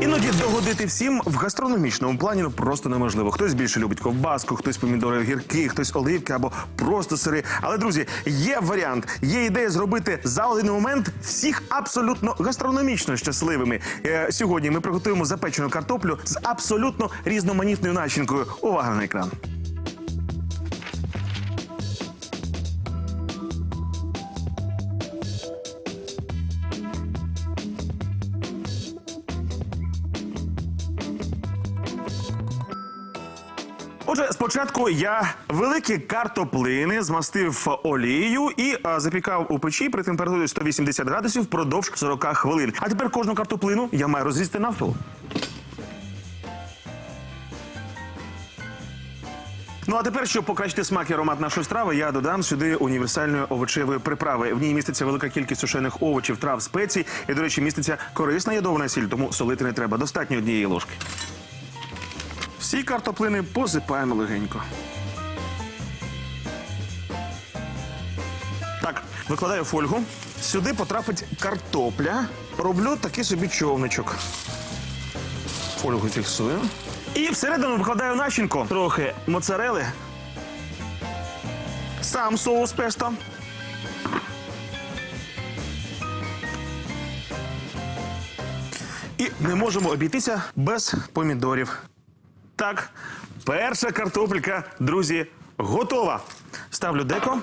Іноді догодити всім в гастрономічному плані просто неможливо. Хтось більше любить ковбаску, хтось помідори гірки, хтось оливки або просто сири. Але друзі, є варіант, є ідея зробити за один момент всіх абсолютно гастрономічно щасливими. Е, сьогодні ми приготуємо запечену картоплю з абсолютно різноманітною начинкою. Увага на екран. Отже, спочатку я великі картоплини змастив олією і а, запікав у печі при температурі 180 градусів впродовж 40 хвилин. А тепер кожну картоплину я маю розрізати навпіл. Ну а тепер, щоб покращити смак і аромат нашої страви, я додам сюди універсальної овочевої приправи. В ній міститься велика кількість сушених овочів, трав, спецій. І, до речі, міститься корисна ядована сіль, тому солити не треба. Достатньо однієї ложки. Всі картоплини посипаємо легенько. Так, викладаю фольгу. Сюди потрапить картопля. Роблю такий собі човничок. Фольгу фіксую. І всередину викладаю начинку. Трохи моцарели. Сам соус песто. І не можемо обійтися без помідорів. Так, перша картопелька, друзі, готова. Ставлю деко.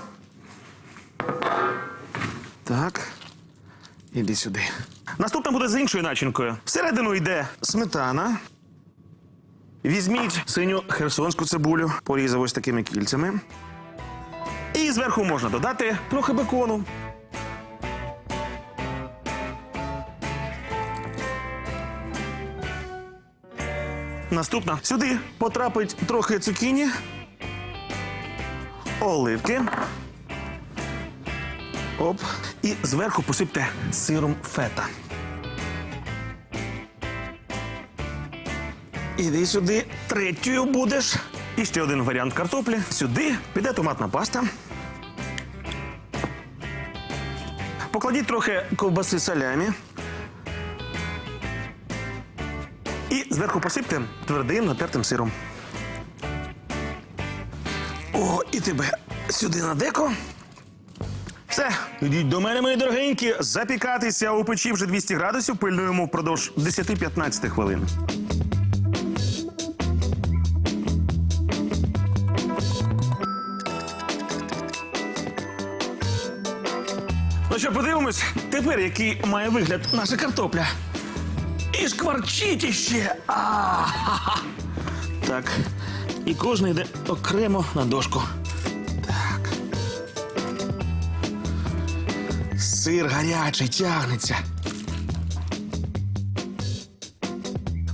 Так. Іди сюди. Наступна буде з іншою начинкою. Всередину йде сметана. Візьміть синю херсонську цибулю, порізав ось такими кільцями. І зверху можна додати трохи бекону. Наступна. Сюди потрапить трохи цукіні, оливки. Оп. І зверху посипте сиром фета. Іди сюди, третьою будеш. І ще один варіант картоплі. Сюди піде томатна паста. Покладіть трохи ковбаси салямі. І зверху посипте твердим натертим сиром. О, і тебе сюди на деко. Все, ідіть до мене, мої дорогенькі, запікатися у печі вже 200 градусів, пильнуємо впродовж 10-15 хвилин. Ну що, подивимось, тепер який має вигляд наша картопля. І шкварчить іще. А, ха-ха. Так. І кожен йде окремо на дошку. Так. Сир гарячий тягнеться.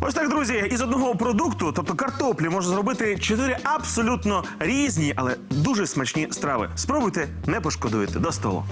Ось так, друзі, із одного продукту, тобто картоплі, можна зробити чотири абсолютно різні, але дуже смачні страви. Спробуйте, не пошкодуєте до столу.